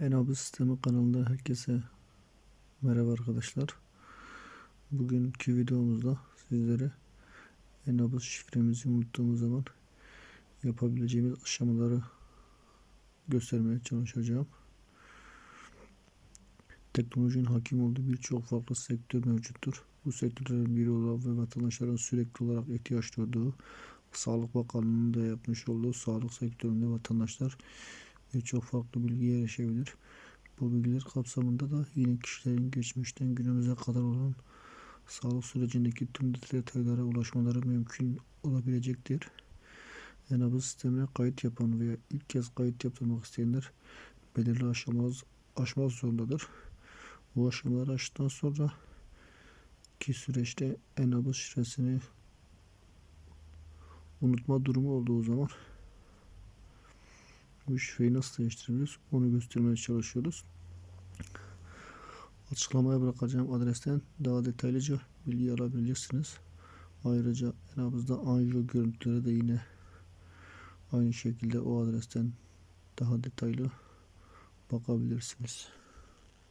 Enabı Sistemi kanalında herkese merhaba arkadaşlar. Bugünkü videomuzda sizlere Enabı şifremizi unuttuğumuz zaman yapabileceğimiz aşamaları göstermeye çalışacağım. Teknolojinin hakim olduğu birçok farklı sektör mevcuttur. Bu sektörlerin biri olan ve vatandaşların sürekli olarak ihtiyaç duyduğu Sağlık Bakanlığı'nın da yapmış olduğu sağlık sektöründe vatandaşlar birçok farklı bilgiye erişebilir. Bu bilgiler kapsamında da yine kişilerin geçmişten günümüze kadar olan sağlık sürecindeki tüm detaylara ulaşmaları mümkün olabilecektir. Enabı sistemine kayıt yapan veya ilk kez kayıt yaptırmak isteyenler belirli aşamalar aşmak zorundadır. Bu aşamaları aştıktan sonra ki süreçte Enabı şifresini unutma durumu olduğu zaman bu şifreyi nasıl değiştirebiliriz onu göstermeye çalışıyoruz. Açıklamaya bırakacağım adresten daha detaylıca bilgi alabilirsiniz. Ayrıca en anjiyo görüntüleri de yine aynı şekilde o adresten daha detaylı bakabilirsiniz.